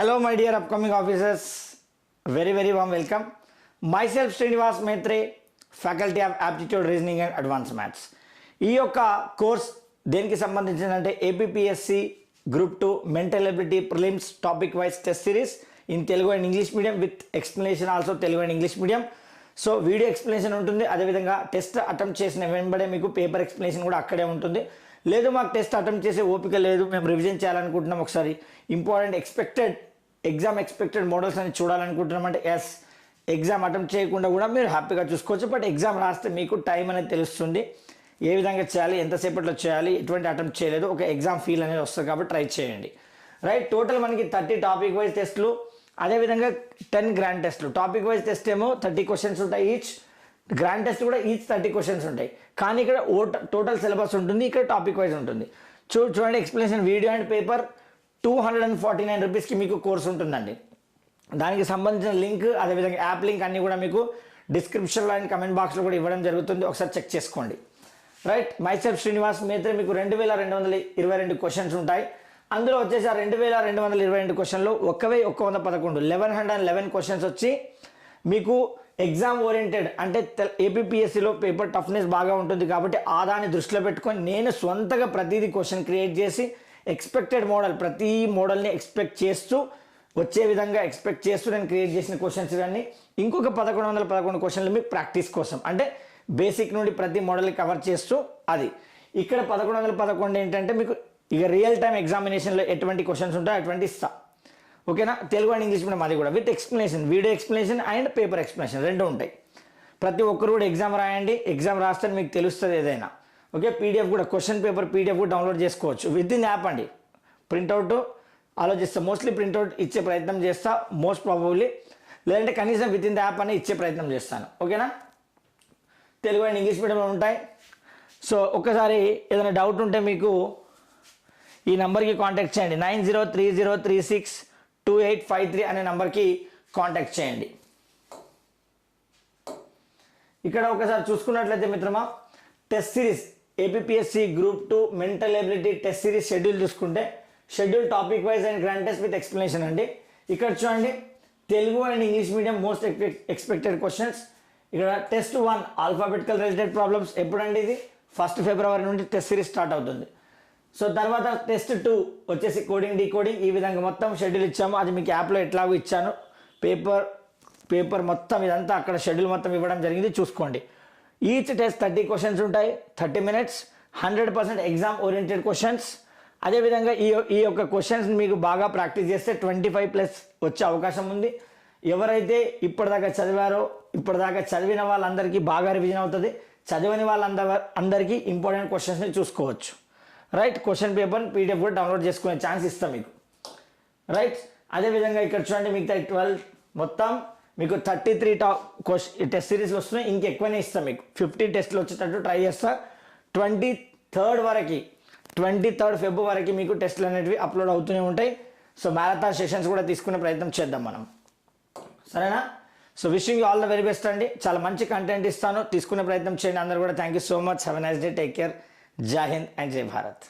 Hello my dear upcoming officers very very warm welcome myself Srinivas Maitre, faculty of aptitude reasoning and advance maths ఈ యొక్క course దేనికి సంబంధించిందంటే APSC group two mental ability prelims topic wise test series in Telugu and English medium with explanation also Telugu and English medium so video explanation ఉంటుంది. అదేవిధంగా test attempt చేసిన వెంబడే మీకు paper explanation కూడా అక్కడే ఉంటుంది. లేదు మాకు టెస్ట్ అటెంప్ట్ చేసే ఓపిక లేదు. మేము రివిజన్ చేయాలనుకుంటున్నాం ఒకసారి. Important expected exam expected models అని చూడాలనుకుంటున్నామంటే ఎస్ ఎగ్జామ్ అటెంప్ట్ చేయకుండా కూడా మీరు హ్యాపీగా చూసుకోవచ్చు. బట్ ఎగ్జామ్ రాస్తే మీకు టైం అనేది తెలుస్తుంది. ఏ విధంగా చేయాలి ఎంతసేపట్లో చేయాలి ఎటువంటి అటెంప్ట్ చేయలేదు ఒక ఎగ్జామ్ ఫీల్ అనేది వస్తుంది కాబట్టి ట్రై చేయండి. రైట్ టోటల్ మనకి థర్టీ టాపిక్ వైజ్ టెస్ట్లు అదేవిధంగా టెన్ గ్రాండ్ టెస్ట్లు. టాపిక్ వైజ్ టెస్ట్ ఏమో థర్టీ క్వశ్చన్స్ ఉంటాయి ఈచ్. గ్రాండ్ టెస్ట్ కూడా ఈచ్ థర్టీ క్వశ్చన్స్ ఉంటాయి. కానీ ఇక్కడ ఓ టోటల్ సిలబస్ ఉంటుంది ఇక్కడ టాపిక్ వైజ్ ఉంటుంది. చూ చూడండి explanation video and paper two hundred and forty nine రూపీస్కి మీకు కోర్స్ ఉంటుందండి. దానికి సంబంధించిన లింక్ అదేవిధంగా యాప్ లింక్ అన్నీ కూడా మీకు డిస్క్రిప్షన్లో అండ్ కమెంట్ బాక్స్లో కూడా ఇవ్వడం జరుగుతుంది. ఒకసారి చెక్ చేసుకోండి. రైట్ మైసెఫ్ శ్రీనివాస్ మేత్రే మీకు రెండు వేల రెండు వందల ఇరవై రెండు క్వశ్చన్స్ ఉంటాయి. అందులో వచ్చేసి ఆ రెండు వేల రెండు వందల ఇరవై రెండు క్వశ్చన్లో ఒక్కవే ఒక్క వంద పదకొండు eleven hundred and eleven questions వచ్చి మీకు ఎగ్జామ్ ఓరియంటెడ్ అంటే ఏపీఎస్సిలో పేపర్ టఫ్నెస్ బాగా ఉంటుంది కాబట్టి ఆ దృష్టిలో పెట్టుకొని నేను సొంతగా ప్రతిదీ క్వశ్చన్ క్రియేట్ చేసి ఎక్స్పెక్టెడ్ మోడల్. ప్రతి మోడల్ని ఎక్స్పెక్ట్ చేస్తూ వచ్చే విధంగా ఎక్స్పెక్ట్ చేస్తూ నేను క్రియేట్ చేసిన క్వశ్చన్స్ ఇవన్నీ ఇంకొక పదకొండు వందల పదకొండు క్వశ్చన్లు మీకు ప్రాక్టీస్ కోసం. అంటే బేసిక్ నుండి ప్రతి మోడల్ని కవర్ చేస్తూ అది. ఇక్కడ పదకొండు వందల పదకొండు ఏంటంటే మీకు ఇక రియల్ టైం ఎగ్జామినేషన్లో ఎటువంటి క్వశ్చన్స్ ఉంటాయో అటువంటి ఇస్తా ఓకేనా? తెలుగు అండ్ ఇంగ్లీష్ మీడియం అది కూడా. With explanation video explanation and paper explanation రెండు ఉంటాయి. ప్రతి ఒక్కరు కూడా ఎగ్జామ్ రాయండి. ఎగ్జామ్ రాస్తే మీకు తెలుస్తుంది ఏదైనా. ఓకే పీడిఎఫ్ కూడా క్వశ్చన్ పేపర్ పీడిఎఫ్ కూడా డౌన్లోడ్ చేసుకోవచ్చు. విత్ ఇన్ యాప్ అండి. ప్రింట్అవుట్ ఆలోచిస్తా. మోస్ట్లీ ప్రింట్అవుట్ ఇచ్చే ప్రయత్నం చేస్తా. మోస్ట్ ప్రాబబ్లీ లేదంటే కనీసం విత్ ఇన్ ద యాప్ అని ఇచ్చే ప్రయత్నం చేస్తాను. ఓకేనా? తెలుగు అండ్ ఇంగ్లీష్ మీడియంలో ఉంటాయి. సో ఒక్కసారి ఏదైనా డౌట్ ఉంటే మీకు ఈ నెంబర్కి కాంటాక్ట్ చేయండి. Nine zero three zero three six two eight five three అనే నెంబర్కి కాంటాక్ట్ చేయండి. ఇక్కడ ఒకసారి చూసుకున్నట్లయితే మిత్రమా test series APSC group two mental ability test series schedule చూసుకుంటే schedule topic wise and grand test with explanation అండి. ఇక్కడ చూడండి Telugu and English medium most expected questions ఇక్కడ test one alphabetical related problems ఎప్పుడండి ఇది? ఫస్ట్ ఫిబ్రవరి నుండి test series start అవుతుంది. So తర్వాత టెస్ట్ టూ వచ్చేసి కోడింగ్ డీకోడింగ్ ఈ విధంగా మొత్తం షెడ్యూల్ ఇచ్చాము. అది మీకు యాప్లో ఎట్లాగో ఇచ్చాను. పేపర్ పేపర్ మొత్తం ఇదంతా అక్కడ షెడ్యూల్ మొత్తం ఇవ్వడం జరిగింది. చూసుకోండి. ఈచ్ టెస్ట్ థర్టీ క్వశ్చన్స్ ఉంటాయి. Thirty minutes hundred percent exam oriented questions అదేవిధంగా ఈ ఈ యొక్క క్వశ్చన్స్ మీకు బాగా ప్రాక్టీస్ చేస్తే ట్వంటీ ఫైవ్ ప్లస్ వచ్చే అవకాశం ఉంది. ఎవరైతే ఇప్పటిదాకా చదివారో ఇప్పటిదాకా చదివిన వాళ్ళందరికీ బాగా రివిజన్ అవుతుంది. చదివని వాళ్ళందరి అందరికీ ఇంపార్టెంట్ క్వశ్చన్స్ని చూసుకోవచ్చు. రైట్ క్వశ్చన్ పేపర్ పీడిఎఫ్ కూడా డౌన్లోడ్ చేసుకునే ఛాన్స్ ఇస్తాం మీకు. రైట్ అదేవిధంగా ఇక్కడ చూడండి మిగతా ట్వెల్వ్ మొత్తం. మీకు thirty three top question test సిరీస్లు వస్తున్నాయి. ఇంకెక్కువనే ఇస్తాం మీకు. ఫిఫ్టీ టెస్ట్లు వచ్చేటట్టు ట్రై చేస్తా. ట్వంటీ థర్డ్ వరకు ట్వంటీ థర్డ్ ఫెబ్ వరకు మీకు టెస్ట్లు అనేటివి అప్లోడ్ అవుతూనే ఉంటాయి. సో మ్యారథాన్ సెషన్స్ కూడా తీసుకునే ప్రయత్నం చేద్దాం మనం. సరేనా? So wishing all the very best అండి. చాలా మంచి కంటెంట్ ఇస్తాను. తీసుకునే ప్రయత్నం చేయండి. అందరూ కూడా thank you so much have nice day take care జై హింద్ అండ్ జై భారత్